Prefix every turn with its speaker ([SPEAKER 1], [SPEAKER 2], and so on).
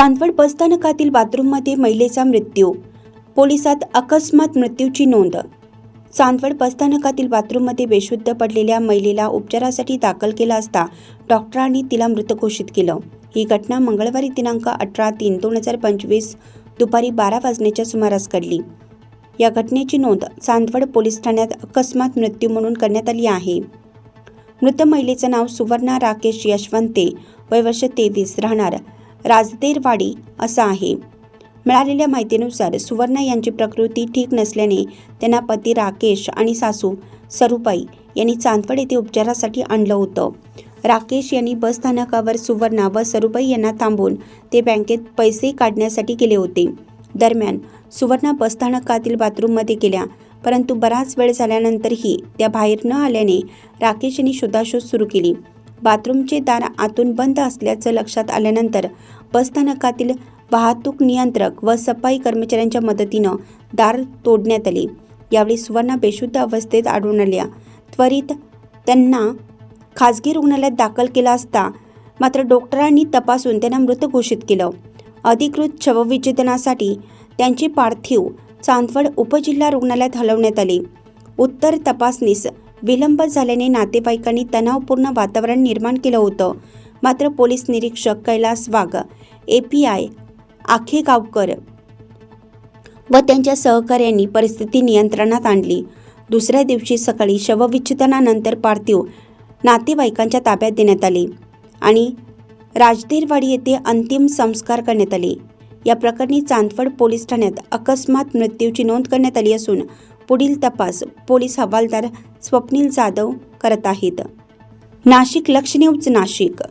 [SPEAKER 1] चांदवड बसस्थानकातील बाथरूममध्ये महिलेचा मृत्यू. पोलिसात अकस्मात मृत्यूची नोंद. चांदवड बसस्थानकातील बाथरूममध्ये बेशुद्ध पडलेल्या महिलेला उपचारासाठी दाखल केला असता डॉक्टरांनी तिला मृत घोषित केलं. ही घटना मंगळवारी दिनांक अठरा तीन दोन हजार पंचवीस दुपारी बारा वाजण्याच्या सुमारास घडली. या घटनेची नोंद चांदवड पोलीस ठाण्यात अकस्मात मृत्यू म्हणून करण्यात आली आहे. मृत महिलेचं नाव सुवर्णा राकेश यशवंते वय वर्ष तेवीस राहणार. राजदेरवाडी असं आहे. मिळालेल्या माहितीनुसार सुवर्णा यांची प्रकृती ठीक नसल्याने त्यांना पती राकेश आणि सासू सरुपाई यांनी चांदवड येथे उपचारासाठी आणलं होतं. राकेश यांनी बसस्थानकावर सुवर्णा व सरुपाई यांना थांबून ते बँकेत पैसे काढण्यासाठी गेले होते. दरम्यान सुवर्णा बसस्थानकातील बाथरूममध्ये गेल्या परंतु बराच वेळ झाल्यानंतरही त्या बाहेर न आल्याने राकेश यांनी शोधाशोध सुरू केली. बाथरूमचे दार आतून बंद असल्याचं लक्षात आल्यानंतर बसस्थानकातील वाहतूक नियंत्रक व सफाई कर्मचाऱ्यांच्या मदतीनं दार तोडण्यात आले. यावेळी सुवर्णा बेशुद्ध अवस्थेत आढळून आल्या. त्वरित त्यांना खाजगी रुग्णालयात दाखल केला असता मात्र डॉक्टरांनी तपासून त्यांना मृत घोषित केलं. अधिकृत शवविच्छेदनासाठी त्यांचे पार्थिव चांदवड उपजिल्हा रुग्णालयात हलवण्यात आले. उत्तर तपासणीस विलंब झाल्याने नातेवाईकांनी तणावपूर्ण वातावरण निर्माण केलं होतं. मात्र पोलीस निरीक्षक Kailas Wagh A P I Akhegaonkar व त्यांच्या सहकाऱ्यांनी परिस्थिती नियंत्रणात आणली. दुसऱ्या दिवशी सकाळी शवविच्छेदनानंतर पार्थिव नातेवाईकांच्या ताब्यात देण्यात आले आणि राजदेरवाडी येथे अंतिम संस्कार करण्यात आले. या प्रकरणी चांदवड पोलीस ठाण्यात अकस्मात मृत्यूची नोंद करण्यात आली असून पुढील तपास पोलीस हवालदार स्वप्नील जाधव करत आहेत. नाशिक लक्ष नाशिक.